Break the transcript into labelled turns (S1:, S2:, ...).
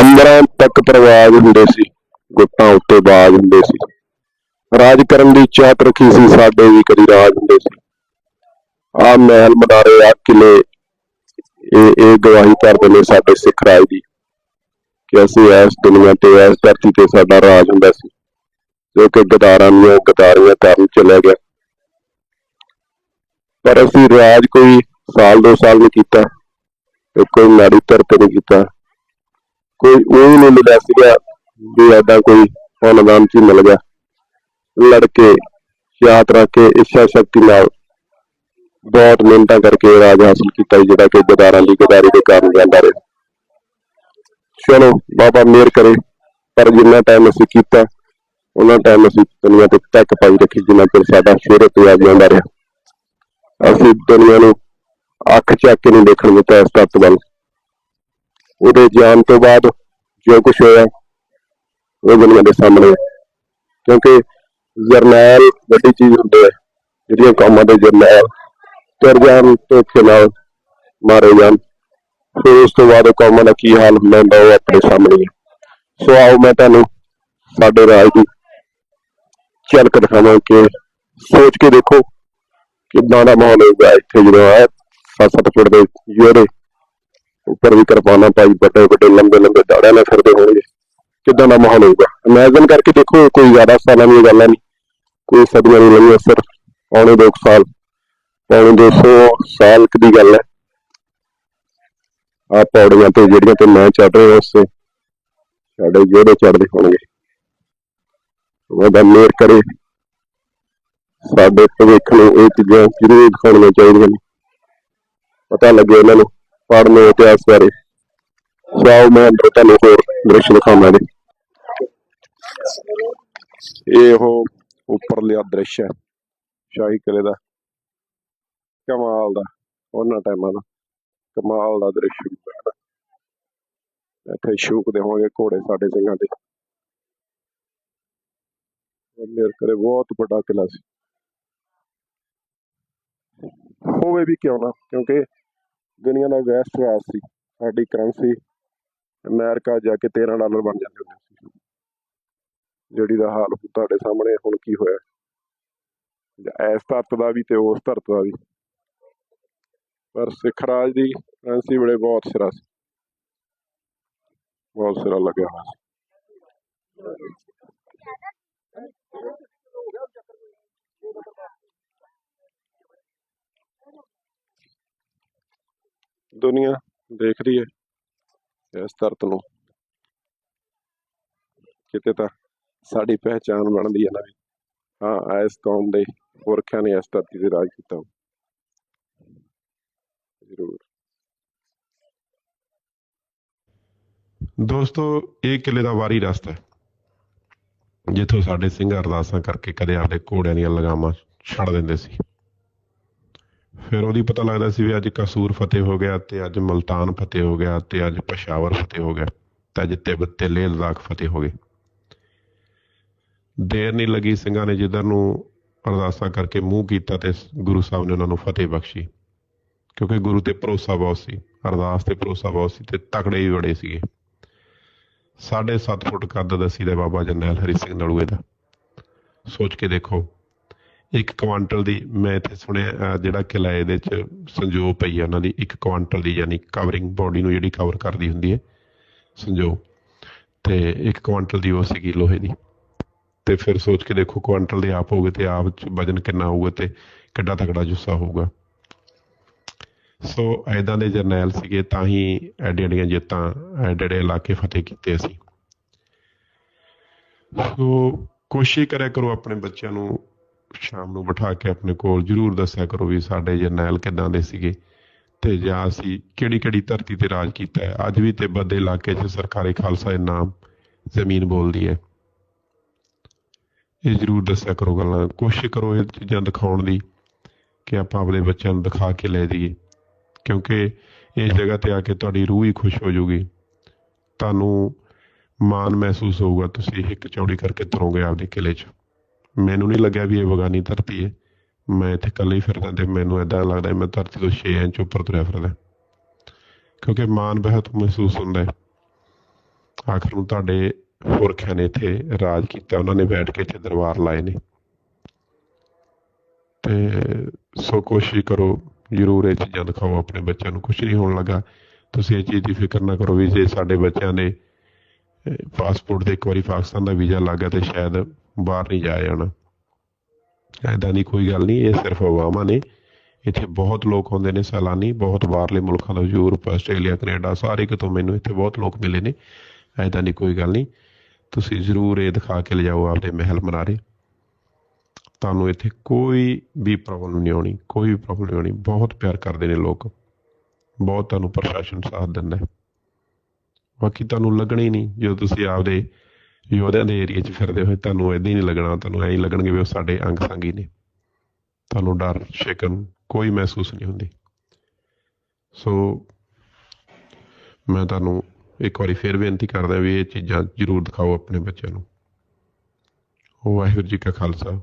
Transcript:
S1: ਅੰਦਰਾਂ ਤੱਕ ਪ੍ਰਵਾਜ ਹੁੰਦੇ ਸੀ, ਗੁੱਟਾਂ ਉੱਤੇ ਬਾਜ ਹੁੰਦੇ ਸੀ। ਰਾਜ ਕਰਨ ਦੀ ਚਾਹਤ ਰੱਖੀ ਸੀ, ਸਾਡੇ ਵੀ ਕਦੀ ਰਾਜ ਹੁੰਦੇ ਸੀ। ਆ ਮਹਿਲ ਮਨਾਰੇ ਆ ਕਿਲੇ, ਇਹ ਇਹ ਗਵਾਹੀ ਕਰਦੇ ਨੇ ਸਾਡੇ ਸਿੱਖ ਰਾਜ ਦੀ ਕਿ ਅਸੀਂ ਇਸ ਦੁਨੀਆ ਤੇ, ਇਸ ਧਰਤੀ ਤੇ ਸਾਡਾ ਰਾਜ ਹੁੰਦਾ ਸੀ, ਜੋ ਕਿ ਗਦਾਰਾਂ ਨੂੰ ਗਦਾਰੀਆਂ ਕਰਨ ਚਲਿਆ ਗਿਆ। ਪਰ ਅਸੀਂ ਰਾਜ ਕੋਈ ਸਾਲ ਦੋ ਸਾਲ ਨਹੀਂ ਕੀਤਾ, ਤੇ ਕੋਈ ਨਾੜੀ ਧਰਤੇ ਨਹੀਂ ਕੀਤਾ। ਕੋਈ ਉਹ ਨਹੀਂ ਮਿਲਿਆ ਸੀਗਾ ਵੀ ਐਡਾ ਕੋਈ ਫਲਦਾਨ ਚ ਮਿਲ ਗਿਆ। ਲੜਕੇ, ਯਾਦ ਰੱਖ ਕੇ ਇੱਛਾ ਸ਼ਕਤੀ ਨਾਲ ਬਹੁਤ ਮਿਹਨਤਾਂ ਕਰਕੇ ਰਾਜ ਹਾਸਲ ਕੀਤਾ ਜਿਹੜਾ ਕਿ ਗਦਾਰਾਂ ਦੀ ਗਦਾਰੀ ਦੇ ਕਾਰਨ ਜਾਂਦਾ ਰਿਹਾ। ਚਲੋ, ਬਾਬਾ ਮਿਹਰ ਕਰੇ, ਪਰ ਜਿੰਨਾ ਟਾਈਮ ਅਸੀਂ ਕੀਤਾ, ਉਹਨਾਂ ਟਾਈਮ ਅਸੀਂ ਦੁਨੀਆ ਤੇ ਤੱਕ ਪਾਈ ਰੱਖੀ, ਜਿੰਨਾ ਚਿਰ ਸਾਡਾ ਸ਼ੇਰ ਤੇ ਆ ਜਾਂਦਾ ਰਿਹਾ। ਅਸੀਂ ਦੁਨੀਆ ਨੂੰ ਅੱਖ ਚੱਕ ਕੇ ਨਹੀਂ ਦੇਖਣ ਦਿੱਤਾ ਇਸ ਤੱਤ ਵੱਲ। ਉਹਦੇ ਜਾਣ ਤੋਂ ਬਾਅਦ ਜੋ ਕੁਝ ਹੋਇਆ, ਉਹ ਦੁਨੀਆ ਦੇ ਸਾਹਮਣੇ ਹੈ। ਕਿਉਂਕਿ ਜਰਨੈਲ ਵੱਡੀ ਚੀਜ਼ ਹੁੰਦੇ ਆ ਜਿਹੜੀਆਂ ਕੌਮਾਂ ਦੇ ਜਰਨੈਲ ਤੁਰ ਜਾਣ, ਧੋਖੇ ਨਾਲ ਮਾਰੇ ਜਾਣ ਫਿਰ ਉਸ ਤੋਂ ਬਾਅਦ ਕੌਮਾਂ ਦਾ ਕੀ ਹਾਲ ਹੁੰਦਾ ਉਹ ਆਪਣੇ ਸਾਹਮਣੇ ਹੈ ਸੋ ਆਓ ਮੈਂ ਤੁਹਾਨੂੰ ਸਾਡੇ ਰਾਜ ਦੀ ਝਲਕ ਦਿਖਾਵਾਂ ਕਿ ਸੋਚ ਕੇ ਦੇਖੋ ਕਿੱਦਾਂ ਦਾ ਮਾਹੌਲ ਹੋਊਗਾ ਇੱਥੇ ਜਦੋਂ ਆ ਸੱਤ ਸੱਤ ਫੁੱਟ ਦੇ ਯੋਰੇ ਉੱਪਰ ਵੀ ਕਿਰਪਾਨਾਂ ਪਾਈ, ਵੱਡੇ ਵੱਡੇ, ਲੰਬੇ ਲੰਬੇ ਦਾੜਿਆਂ ਨਾਲ ਫਿਰਦੇ ਹੋਣਗੇ। ਕਿੱਦਾਂ ਦਾ ਮਾਹੌਲ ਹੋਊਗਾ? ਇਮੇਜਿਨ ਕਰਕੇ ਦੇਖੋ, ਕੋਈ ਜ਼ਿਆਦਾ ਸਾਲਾਂ ਦੀ ਗੱਲ ਨਹੀਂ। ਕੋਈ ਸਦੀਆਂ ਨਹੀਂ ਲੰਘੀ ਸਿਰ ਪੌਣੇ ਸਾਲ, ਪੌਣੇ 200 ਸਾਲ ਦੀ ਗੱਲ ਹੈ। ਆ ਪੌੜੀਆਂ ਤੇ ਜਿਹੜੀਆਂ ਤੇ ਮੈਂ ਚੜ ਰਿਹਾ ਉਸ ਸਾਡੇ ਜਿਹੜੇ ਚੜਦੇ ਹੋਣਗੇ। ਉਹਦਾ ਮਿਹਰ ਕਰੇ, ਸਾਡੇ ਭਵਿੱਖ ਨੂੰ ਇਹ ਚੀਜ਼ਾਂ ਜ਼ਰੂਰ ਦਿਖਾਉਣੀਆਂ ਚਾਹੀਦੀਆਂ ਨੇ। ਪਤਾ ਲੱਗੇ ਇਹਨਾਂ ਨੂੰ। ਪੜ੍ਹਨੇ ਇਤਿਹਾਸ ਬਾਰੇ। ਸੋ ਮੈਂ ਅੰਦਰ ਤੁਹਾਨੂੰ ਹੋਰ ਦ੍ਰਿਸ਼ ਦਿਖਾਵਾਂ ਦੇ ਇਹ ਉਹ ਉੱਪਰ ਦ੍ਰਿਸ਼ ਹੈ, ਸ਼ਾਹੀ ਕਿਲੇ ਦਾ। ਕਮਾਲ ਦਾ, ਉਹਨਾਂ ਟਾਈਮਾਂ ਦਾ। ਕਮਾਲ ਦਾ ਦ੍ਰਿਸ਼ ਹੁੰਦਾ ਇੱਥੇ ਸ਼ੂਕਦੇ ਹੋਣਗੇ ਘੋੜੇ ਸਾਡੇ ਸਿੰਘਾਂ ਦੇ। ਮੇਰ ਕਰੇ ਬਹੁਤ ਵੱਡਾ ਕਿਲਾ ਸੀ। ਹੋਵੇ ਵੀ ਕਿਉਂ ਨਾ, ਕਿਉਂਕਿ ਦੁਨੀਆ ਦਾ ਵੈਸਟ ਰਾਜ ਸੀ, ਸਾਡੀ ਕਰੰਸੀ ਅਮਰੀਕਾ ਜਾ ਕੇ 13 ਡਾਲਰ ਬਣ ਜਾਂਦੇ ਹੁੰਦੇ ਸੀ। ਜਿਹੜੀ ਦਾ ਹਾਲ ਤੁਹਾਡੇ ਸਾਹਮਣੇ ਹੁਣ ਕੀ ਹੋਇਆ? ਇਸ ਧਰਤ ਦਾ ਵੀ ਤੇ ਉਸ ਧਰਤ ਦਾ ਵੀ। ਪਰ ਸਿੱਖ ਰਾਜ ਦੀ ਕਰੰਸੀ ਵੇਲੇ ਬਹੁਤ ਸਿਰਾ ਸੀ। ਬਹੁਤ ਸਿਰਾ ਲੱਗਿਆ ਹੋਇਆ ਸੀ। ਦੁਨੀਆ ਦੇਖਦੀ ਹੈ ਇਸ ਧਰਤ ਨੂੰ। ਕਿਤੇ ਤਾਂ ਸਾਡੀ ਪਹਿਚਾਣ ਬਣਦੀ ਹੈ ਨਾ ਵੀ, ਹਾਂ, ਇਸ ਕੌਮ ਦੇ ਪੁਰਖਿਆਂ ਨੇ ਇਸ ਧਰਤੀ ਤੇ ਰਾਜ ਕੀਤਾ। ਜ਼ਰੂਰ।
S2: ਦੋਸਤੋ, ਇਹ ਕਿਲੇ ਦਾ ਵਾਰੀ ਰਸਤਾ ਹੈ। ਜਿੱਥੋਂ ਸਾਡੇ ਸਿੰਘ ਅਰਦਾਸਾਂ ਕਰਕੇ ਕਦੇ ਆਪਦੇ ਘੋੜਿਆਂ ਦੀਆਂ ਲਗਾਮਾਂ ਛੱਡ ਦਿੰਦੇ ਸੀ। ਫਿਰ ਉਹਦੀ ਪਤਾ ਲੱਗਦਾ ਸੀ ਵੀ ਅੱਜ ਕਸੂਰ ਫਤਿਹ ਹੋ ਗਿਆ ਤੇ ਅੱਜ ਮਲਤਾਨ ਫਤਿਹ ਹੋ ਗਿਆ ਤੇ ਅੱਜ ਪਸ਼ਾਵਰ ਫਤਿਹ ਹੋ ਗਿਆ ਤੇ ਅੱਜ ਤਿੱਬਤ ਤੇ ਲੇਹ ਲਦਾਖ ਫਤਿਹ ਹੋ ਗਏ। ਦੇਰ ਨਹੀਂ ਲੱਗੀ ਸਿੰਘਾਂ ਨੇ ਜਿੱਧਰ ਨੂੰ ਅਰਦਾਸਾਂ ਕਰਕੇ ਮੂੰਹ ਕੀਤਾ ਤੇ ਗੁਰੂ ਸਾਹਿਬ ਨੇ ਉਹਨਾਂ ਨੂੰ ਫਤਿਹ ਬਖਸ਼ੀ, ਕਿਉਂਕਿ ਗੁਰੂ ਤੇ ਭਰੋਸਾ ਬਹੁਤ ਸੀ, ਅਰਦਾਸ ਤੇ ਭਰੋਸਾ ਬਹੁਤ ਸੀ ਤੇ ਤਕੜੇ ਵੀ ਬੜੇ ਸੀਗੇ। ਸਾਢੇ ਸੱਤ ਫੁੱਟ ਕੱਦ ਦਸੀ ਦਾ ਬਾਬਾ ਜਰਨੈਲ ਹਰੀ ਸਿੰਘ ਨਲੂਏ ਦਾ। ਸੋਚ ਕੇ ਦੇਖੋ ਇੱਕ ਕੁਆਂਟਲ ਦੀ, ਮੈਂ ਇੱਥੇ ਸੁਣਿਆ ਜਿਹੜਾ ਕਿਲਾ ਇਹਦੇ ਚ ਸੰਜੋ ਪਈ ਆ ਉਹਨਾਂ ਦੀ, ਇੱਕ ਕੁਆਂਟਲ ਦੀ ਯਾਨੀ ਕਵਰਿੰਗ ਬੋਡੀ ਨੂੰ ਜਿਹੜੀ ਕਵਰ ਕਰਦੀ ਹੁੰਦੀ ਹੈ ਸੰਜੋ ਤੇ ਇੱਕ ਕੁਆਂਟਲ ਦੀ ਉਹ ਸੀਗੀ ਲੋਹੇ ਦੀ। ਤੇ ਫਿਰ ਸੋਚ ਕੇ ਦੇਖੋ, ਕੁਆਂਟਲ ਦੇ ਆਪ ਹੋਗੇ ਤੇ ਆਪ ਚ ਵਜਨ ਕਿੰਨਾ ਹੋਊਗਾ ਤੇ ਕਿੱਡਾ ਤਕੜਾ ਜੁੱਸਾ ਹੋਊਗਾ। ਸੋ ਐਦਾਂ ਦੇ ਜਰਨੈਲ ਸੀਗੇ, ਤਾਂ ਹੀ ਐਡੀਆਂ ਐਡੀਆਂ ਜਿੱਤਾਂ, ਐਡੇ ਐਡੇ ਇਲਾਕੇ ਫਤਿਹ ਕੀਤੇ ਅਸੀਂ। ਸੋ, ਕੋਸ਼ਿਸ਼ ਕਰਿਆ ਕਰੋ ਆਪਣੇ ਬੱਚਿਆਂ ਨੂੰ ਸ਼ਾਮ ਨੂੰ ਬਿਠਾ ਕੇ ਆਪਣੇ ਕੋਲ ਜਰੂਰ ਦੱਸਿਆ ਕਰੋ ਵੀ ਸਾਡੇ ਜਰਨੈਲ ਕਿੱਦਾਂ ਦੇ ਸੀਗੇ ਤੇ ਜਾਂ ਅਸੀਂ ਕਿਹੜੀ ਕਿਹੜੀ ਧਰਤੀ ਤੇ ਰਾਜ ਕੀਤਾ ਹੈ। ਅੱਜ ਵੀ ਤਿੱਬਤ ਦੇ ਇਲਾਕੇ 'ਚ ਸਰਕਾਰੀ ਖਾਲਸਾ ਦੇ ਨਾਮ ਜ਼ਮੀਨ ਬੋਲਦੀ ਹੈ। ਇਹ ਜਰੂਰ ਦੱਸਿਆ ਕਰੋ ਗੱਲਾਂ। ਕੋਸ਼ਿਸ਼ ਕਰੋ ਇਹ ਚੀਜ਼ਾਂ ਦਿਖਾਉਣ ਦੀ ਕਿ ਆਪਾਂ ਆਪਣੇ ਬੱਚਿਆਂ ਨੂੰ ਦਿਖਾ ਕੇ ਲੈ ਜਾਈਏ। ਕਿਉਂਕਿ ਇਸ ਜਗ੍ਹਾ ਤੇ ਆ ਕੇ ਤੁਹਾਡੀ ਰੂਹ ਹੀ ਖੁਸ਼ ਹੋ ਜਾਊਗੀ। ਤੁਹਾਨੂੰ ਮਾਣ ਮਹਿਸੂਸ ਹੋਊਗਾ, ਤੁਸੀਂ ਇੱਕ ਚੌੜੀ ਕਰਕੇ ਤੁਰੋਗੇ ਆਪਦੇ ਕਿਲੇ 'ਚ। ਮੈਨੂੰ ਨਹੀਂ ਲੱਗਿਆ ਵੀ ਇਹ ਬਗਾਨੀ ਧਰਤੀ ਹੈ। ਮੈਂ ਇੱਥੇ ਇਕੱਲੇ ਹੀ ਫਿਰਦਾ ਤੇ ਮੈਨੂੰ ਇਦਾਂ ਲੱਗਦਾ ਮੈਂ ਧਰਤੀ ਤੋਂ 6 ਇੰਚ ਉੱਪਰ ਤੁਰਿਆ ਫਿਰਦਾ। ਕਿਉਂਕਿ ਮਾਣ ਬਹੁਤ ਮਹਿਸੂਸ ਹੁੰਦਾ ਹੈ। ਆਖਰ ਨੂੰ ਤੁਹਾਡੇ ਪੁਰਖਿਆਂ ਨੇ ਇੱਥੇ ਰਾਜ ਕੀਤਾ। ਉਹਨਾਂ ਨੇ ਬੈਠ ਕੇ ਇੱਥੇ ਦਰਬਾਰ ਲਾਏ ਨੇ। ਤੇ ਸੋ ਕੋਸ਼ਿਸ਼ ਕਰੋ, ਜ਼ਰੂਰ ਇਹ ਚੀਜ਼ਾਂ ਦਿਖਾਓ ਆਪਣੇ ਬੱਚਿਆਂ ਨੂੰ। ਕੁਝ ਨਹੀਂ ਹੋਣ ਲੱਗਾ। ਤੁਸੀਂ ਇਹ ਚੀਜ਼ ਦੀ ਫਿਕਰ ਨਾ ਕਰੋ ਵੀ ਜੇ ਸਾਡੇ ਬੱਚਿਆਂ ਨੇ ਪਾਸਪੋਰਟ ਤੇ ਇੱਕ ਵਾਰੀ ਪਾਕਿਸਤਾਨ ਦਾ ਵੀਜ਼ਾ ਲੱਗ ਗਿਆ ਤੇ ਸ਼ਾਇਦ ਬਾਹਰ ਨਹੀਂ ਜਾਇਆ ਜਾਣਾ ਐਦਾਂ ਦੀ ਕੋਈ ਗੱਲ ਨਹੀਂ, ਇਹ ਸਿਰਫ ਅਵਾਮਾਂ ਨੇ। ਇੱਥੇ ਬਹੁਤ ਲੋਕ ਆਉਂਦੇ ਨੇ ਸੈਲਾਨੀ, ਬਹੁਤ ਬਾਹਰਲੇ ਮੁਲਕਾਂ ਤੋਂ, ਯੂਰਪ, ਆਸਟ੍ਰੇਲੀਆ, ਕੈਨੇਡਾ, ਸਾਰੇ ਕਿਤੋਂ ਮੈਨੂੰ ਇੱਥੇ ਬਹੁਤ ਲੋਕ ਮਿਲੇ ਨੇ। ਐਦਾਂ ਦੀ ਕੋਈ ਗੱਲ ਨਹੀਂ। ਤੁਸੀਂ ਜ਼ਰੂਰ ਇਹ ਦਿਖਾ ਕੇ ਲਿਜਾਓ ਆਪਦੇ ਮਹਿਲ ਮਨਾਰੇ। ਤੁਹਾਨੂੰ ਇੱਥੇ ਕੋਈ ਵੀ ਪ੍ਰੋਬਲਮ ਨਹੀਂ ਆਉਣੀ, ਕੋਈ ਵੀ ਪ੍ਰੋਬਲਮ ਨਹੀਂ ਆਉਣੀ। ਬਹੁਤ ਪਿਆਰ ਕਰਦੇ ਨੇ ਲੋਕ। ਬਹੁਤ ਤੁਹਾਨੂੰ ਪ੍ਰਸ਼ਾਸਨ ਸਾਥ ਦਿੰਦਾ ਹੈ। ਬਾਕੀ ਤੁਹਾਨੂੰ ਲੱਗਣਾ ਨਹੀਂ, ਜਦੋਂ ਤੁਸੀਂ ਆਪਦੇ ਯੋਧਿਆਂ ਦੇ ਏਰੀਆ 'ਚ ਫਿਰਦੇ ਹੋਏ ਤੁਹਾਨੂੰ ਇਦਾਂ ਹੀ ਨਹੀਂ ਲੱਗਣਾ, ਤੁਹਾਨੂੰ ਐਂ ਹੀ ਲੱਗਣਗੇ ਵੀ ਉਹ ਸਾਡੇ ਅੰਗ ਸੰਗੀ ਨੇ। ਤੁਹਾਨੂੰ ਡਰ, ਸ਼ਿਕਨ ਕੋਈ ਮਹਿਸੂਸ ਨਹੀਂ ਹੁੰਦੀ। ਸੋ ਮੈਂ ਤੁਹਾਨੂੰ ਇੱਕ ਵਾਰੀ ਫੇਰ ਬੇਨਤੀ ਕਰਦਾ ਵੀ ਇਹ ਚੀਜ਼ਾਂ ਜ਼ਰੂਰ ਦਿਖਾਓ ਆਪਣੇ ਬੱਚਿਆਂ ਨੂੰ। ਵਾਹਿਗੁਰੂ ਜੀ ਕਾ ਖਾਲਸਾ।